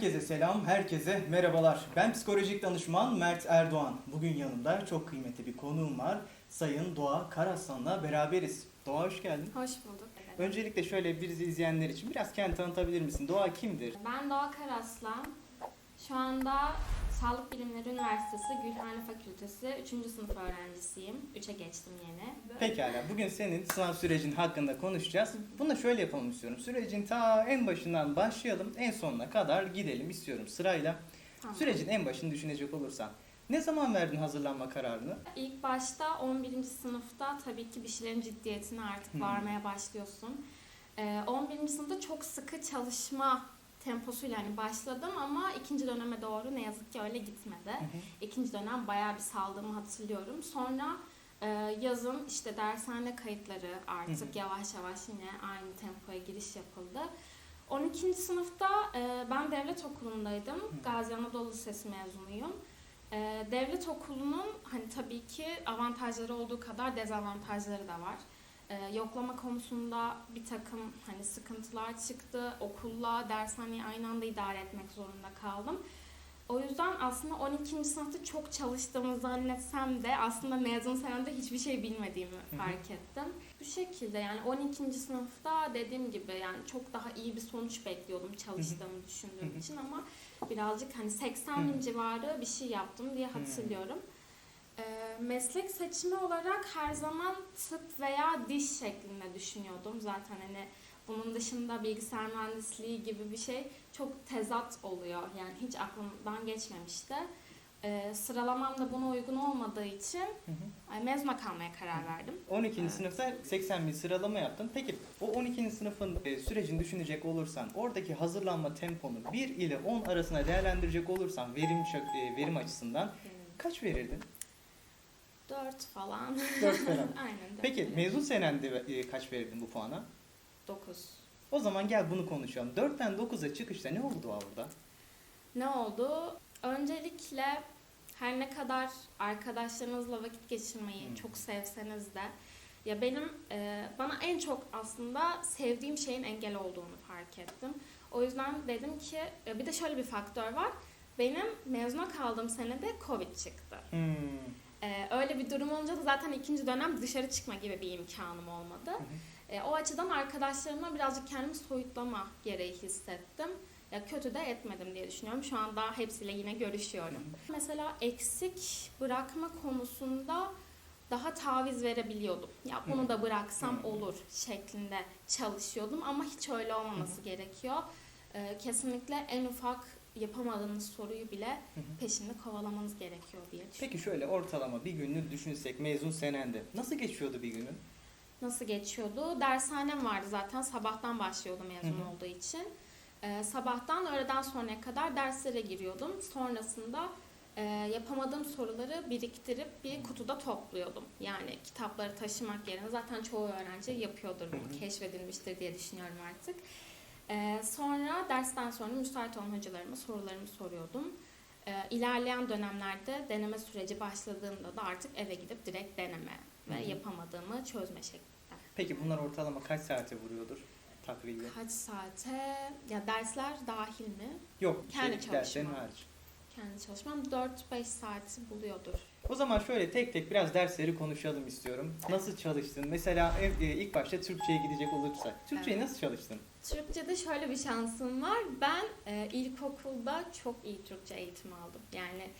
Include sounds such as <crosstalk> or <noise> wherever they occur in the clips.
Herkese selam, herkese merhabalar. Ben psikolojik danışman Mert Erdoğan. Bugün yanımda çok kıymetli bir konuğum var. Sayın Doğa Karaslan'la beraberiz. Doğa hoş geldin. Hoş bulduk. Öncelikle şöyle bizi izleyenler için biraz kendini tanıtabilir misin? Doğa kimdir? Ben Doğa Karaslan. Şu anda Sağlık Bilimleri Üniversitesi Gülhane Fakültesi 3. sınıf öğrencisiyim. 3'e geçtim yeni. Pekala, bugün senin sınav sürecin hakkında konuşacağız. Bunu da şöyle yapalım istiyorum. Sürecin ta en başından başlayalım, en sonuna kadar gidelim istiyorum sırayla. Tamam. Sürecin en başını düşünecek olursan. Ne zaman verdin hazırlanma kararını? İlk başta 11. sınıfta tabii ki bir şeylerin ciddiyetine artık Hmm. varmaya başlıyorsun. Ee, 11. sınıfta çok sıkı çalışma temposuyla hani başladım ama ikinci döneme doğru ne yazık ki öyle gitmedi. İkinci dönem bayağı bir saldığımı hatırlıyorum. Sonra e, yazın işte dershane kayıtları artık yavaş yavaş yine aynı tempoya giriş yapıldı. 12. sınıfta e, ben devlet okulundaydım. Gazi Anadolu Lisesi mezunuyum. E, devlet okulunun hani tabii ki avantajları olduğu kadar dezavantajları da var. E, yoklama konusunda bir takım hani sıkıntılar çıktı. Okulla dershaneyi aynı anda idare etmek zorunda kaldım. O yüzden aslında 12. sınıfta çok çalıştığımı zannetsem de aslında mezun senemde hiçbir şey bilmediğimi fark ettim. Bu şekilde yani 12. sınıfta dediğim gibi yani çok daha iyi bir sonuç bekliyordum çalıştığımı düşündüğüm için ama birazcık hani 80 Hı. bin civarı bir şey yaptım diye hatırlıyorum. Ee, meslek seçimi olarak her zaman tıp veya diş şeklinde düşünüyordum. Zaten hani bunun dışında bilgisayar mühendisliği gibi bir şey çok tezat oluyor. Yani hiç aklımdan geçmemişti. Ee, sıralamam da buna uygun olmadığı için Hı mezuna kalmaya karar verdim. 12. Evet. sınıfta 80 bin sıralama yaptın. Peki o 12. sınıfın e, sürecini düşünecek olursan oradaki hazırlanma temponu 1 ile 10 arasına değerlendirecek olursan verim e, verim açısından kaç verirdin? 4 falan. 4 <laughs> falan. Aynen. dört Peki mezun senende e, kaç verirdin bu puana? 9. O zaman gel bunu konuşalım. 4'ten 9'a çıkışta ne oldu orada? Ne oldu? Öncelikle her ne kadar arkadaşlarınızla vakit geçirmeyi Hmm. çok sevseniz de ya benim e, bana en çok aslında sevdiğim şeyin engel olduğunu fark ettim. O yüzden dedim ki e, bir de şöyle bir faktör var. Benim mezuna kaldığım senede Covid çıktı. Hmm. E, öyle bir durum olunca da zaten ikinci dönem dışarı çıkma gibi bir imkanım olmadı. Hı hı. E, o açıdan arkadaşlarıma birazcık kendimi soyutlama gereği hissettim. Ya kötü de etmedim diye düşünüyorum. Şu anda hepsiyle yine görüşüyorum. Mesela eksik bırakma konusunda daha taviz verebiliyordum. Ya bunu da bıraksam olur şeklinde çalışıyordum ama hiç öyle olmaması gerekiyor. E, kesinlikle en ufak yapamadığınız soruyu bile Hı hı. peşinde kovalamanız gerekiyor diye düşünüyorum. Peki şöyle ortalama bir gününü düşünsek mezun senende. Nasıl geçiyordu bir günün? Nasıl geçiyordu? Dershanem vardı zaten. Sabahtan başlıyordu mezun Hı hı. olduğu için. Ee, sabahtan öğleden sonraya kadar derslere giriyordum. Sonrasında e, yapamadığım soruları biriktirip bir kutuda topluyordum. Yani kitapları taşımak yerine zaten çoğu öğrenci yapıyordur bunu, keşfedilmiştir diye düşünüyorum artık. Ee, sonra dersten sonra müsait olan hocalarıma sorularımı soruyordum. Ee, ilerleyen dönemlerde deneme süreci başladığında da artık eve gidip direkt deneme ve Hı hı. yapamadığımı çözme şeklinde. Peki bunlar ortalama kaç saate vuruyordur takribi? Kaç saate? Ya dersler dahil mi? Yok, Kendi şey, çalışmam. hariç. Kendi çalışmam 4-5 saati buluyordur. O zaman şöyle tek tek biraz dersleri konuşalım istiyorum. Nasıl çalıştın? Mesela e, ilk başta Türkçe'ye gidecek olursak. Türkçeyi Evet. nasıl çalıştın? Türkçe'de şöyle bir şansım var. Ben e, ilkokulda çok iyi Türkçe eğitimi aldım. Yani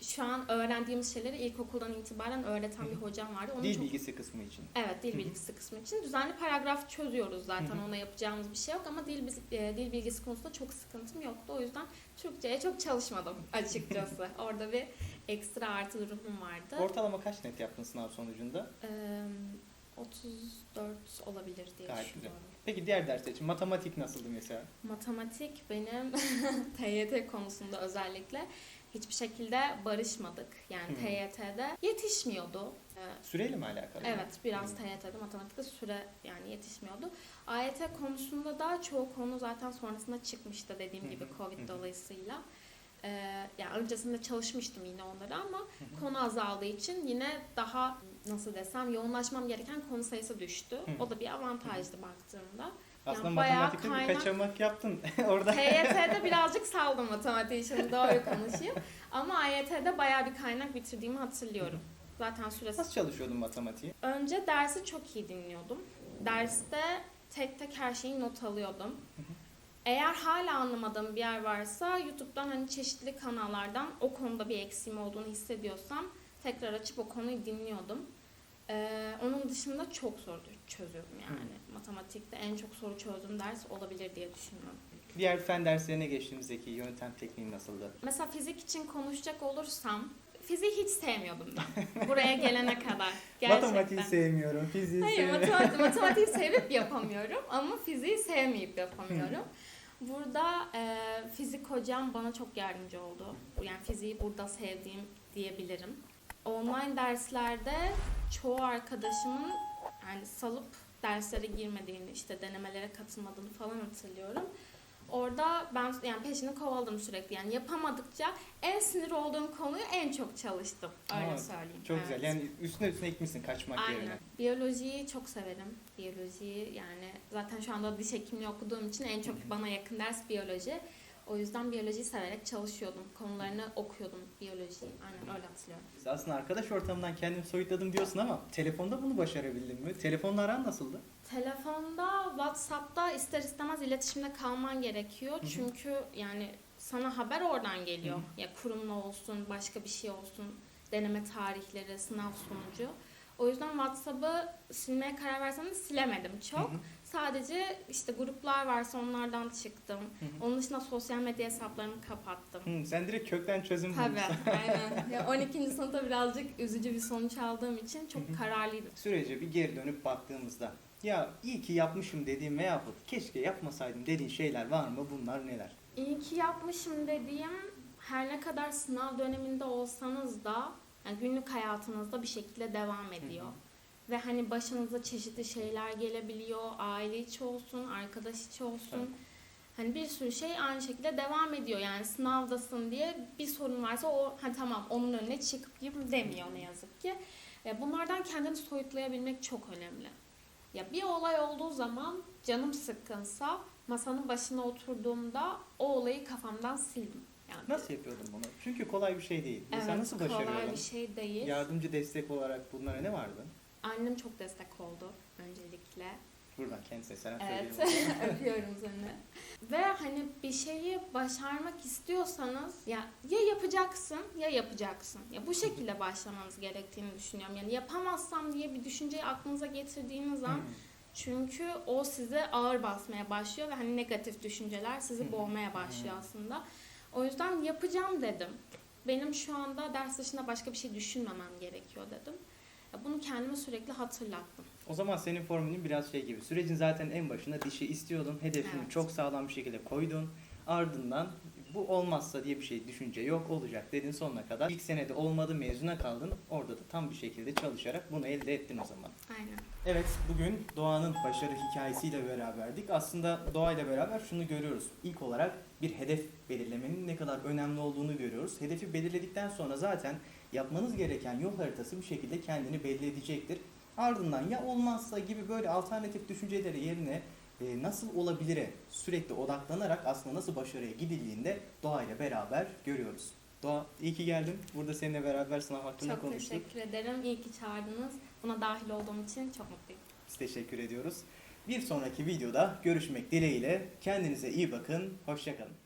şu an öğrendiğimiz şeyleri ilkokuldan itibaren öğreten bir hocam vardı. Onu Dil çok bilgisi kısmı için. Evet, dil hı. bilgisi kısmı için düzenli paragraf çözüyoruz zaten. Hı hı. Ona yapacağımız bir şey yok ama dil biz- e, dil bilgisi konusunda çok sıkıntım yoktu. O yüzden Türkçe'ye çok çalışmadım <laughs> açıkçası. Orada bir ekstra artı durumum vardı. Ortalama kaç net yaptın sınav sonucunda? Eee, 34 olabilir diye Gayet düşünüyorum. Peki diğer dersler için matematik nasıldı mesela? Matematik benim <laughs> TYT konusunda özellikle hiçbir şekilde barışmadık. Yani Hmm. TYT'de yetişmiyordu. Ee, Süreyle mi alakalı? Evet biraz Hmm. TYT'de matematikte süre yani yetişmiyordu. AYT konusunda da çoğu konu zaten sonrasında çıkmıştı dediğim Hı gibi Covid hı. dolayısıyla. Ee, yani öncesinde çalışmıştım yine onlara ama konu azaldığı için yine daha nasıl desem yoğunlaşmam gereken konu sayısı düştü. O da bir avantajdı baktığımda. Aslında Yani matematikte bir kaynak- kaçamak yaptın <laughs> orada. TYT'de birazcık saldım matematiği şimdi doğru konuşayım. Ama AYT'de bayağı bir kaynak bitirdiğimi hatırlıyorum. Zaten süresi Nasıl çalışıyordun matematiği? Önce dersi çok iyi dinliyordum. Derste tek tek her şeyi not alıyordum. Eğer hala anlamadığım bir yer varsa YouTube'dan hani çeşitli kanallardan o konuda bir eksiğim olduğunu hissediyorsam tekrar açıp o konuyu dinliyordum. Ee, onun dışında çok soru çözüyordum yani. Matematikte en çok soru çözdüğüm ders olabilir diye düşünüyorum. Diğer fen derslerine geçtiğimizdeki yöntem tekniği nasıldı? Mesela fizik için konuşacak olursam fiziği hiç sevmiyordum ben. Buraya gelene kadar. <laughs> Gerçekten. Matematiği sevmiyorum, fiziği Hayır sevmiyorum. matematik, matematiği <laughs> sevip yapamıyorum ama fiziği sevmeyip yapamıyorum. Burada e, fizik hocam bana çok yardımcı oldu. Yani fiziği burada sevdiğim diyebilirim. Online derslerde çoğu arkadaşımın yani salıp derslere girmediğini, işte denemelere katılmadığını falan hatırlıyorum. Orada ben yani peşini kovaladım sürekli. Yani yapamadıkça en sinir olduğum konuyu en çok çalıştım. Öyle Aa, söyleyeyim. Çok Evet. güzel. Yani üstüne üstüne ekmişsin kaçmak yerine. Aynen. Biyolojiyi çok severim. Biyolojiyi yani zaten şu anda diş hekimliği okuduğum için en çok bana yakın ders biyoloji. O yüzden biyolojiyi severek çalışıyordum. Konularını okuyordum biyolojiyi. Aynen öyle hatırlıyorum. Biz aslında arkadaş ortamından kendimi soyutladım diyorsun ama telefonda bunu başarabildin mi? Telefonla aran nasıldı? Telefonda, WhatsApp'ta ister istemez iletişimde kalman gerekiyor. Çünkü yani sana haber oradan geliyor. Ya kurumla olsun, başka bir şey olsun, deneme tarihleri, sınav sonucu. O yüzden WhatsApp'ı silmeye karar versem de silemedim çok. Sadece işte gruplar varsa onlardan çıktım. Hı hı. Onun dışında sosyal medya hesaplarımı kapattım. Hı, sen direkt kökten çözüm Tabii, bulmuşsun. aynen. <laughs> Ya 12. sınıfta birazcık üzücü bir sonuç aldığım için çok kararlıydım. Sürece bir geri dönüp baktığımızda ya iyi ki yapmışım dediğim veya keşke yapmasaydım dediğin şeyler var mı? Bunlar neler? İyi ki yapmışım dediğim her ne kadar sınav döneminde olsanız da yani günlük hayatınızda bir şekilde devam ediyor. Hı hı. Ve hani başınıza çeşitli şeyler gelebiliyor. Aile içi olsun, arkadaş içi olsun. Tabii. Hani bir sürü şey aynı şekilde devam ediyor. Yani sınavdasın diye bir sorun varsa o ha tamam onun önüne çıkayım demiyor ne yazık ki. E, Bunlardan kendini soyutlayabilmek çok önemli. Ya bir olay olduğu zaman canım sıkkınsa masanın başına oturduğumda o olayı kafamdan sildim. Yani Nasıl yapıyordun bunu? Çünkü kolay bir şey değil. Evet, Sen nasıl başarıyordun? kolay bir şey değil. Yardımcı destek olarak bunlara ne vardı? Annem çok destek oldu öncelikle. Buradan kendisine selam Evet, söyleyeyim. <laughs> öpüyorum seni. Ve hani bir şeyi başarmak istiyorsanız ya ya yapacaksın ya yapacaksın. Ya bu şekilde başlamanız gerektiğini düşünüyorum. Yani yapamazsam diye bir düşünceyi aklınıza getirdiğiniz an Hı. çünkü o size ağır basmaya başlıyor ve hani negatif düşünceler sizi boğmaya başlıyor aslında. O yüzden yapacağım dedim. Benim şu anda ders dışında başka bir şey düşünmemem gerekiyor dedim. Bunu kendime sürekli hatırlattım. O zaman senin formülün biraz şey gibi. Sürecin zaten en başında dişi istiyordun. Hedefini Evet. çok sağlam bir şekilde koydun. Ardından bu olmazsa diye bir şey düşünce yok olacak dedin sonuna kadar. İlk senede olmadı mezuna kaldın. Orada da tam bir şekilde çalışarak bunu elde ettin o zaman. Aynen. Evet bugün Doğan'ın başarı hikayesiyle beraberdik. Aslında Doğa ile beraber şunu görüyoruz. İlk olarak bir hedef belirlemenin ne kadar önemli olduğunu görüyoruz. Hedefi belirledikten sonra zaten yapmanız gereken yol haritası bir şekilde kendini belli edecektir. Ardından ya olmazsa gibi böyle alternatif düşünceleri yerine e, nasıl olabilire sürekli odaklanarak aslında nasıl başarıya gidildiğinde Doğa ile beraber görüyoruz. Doğa iyi ki geldin. Burada seninle beraber sınav hakkında Çok konuştuk. teşekkür ederim. İyi ki çağırdınız. Buna dahil olduğum için çok mutluyum. Biz teşekkür ediyoruz. Bir sonraki videoda görüşmek dileğiyle. Kendinize iyi bakın. Hoşçakalın.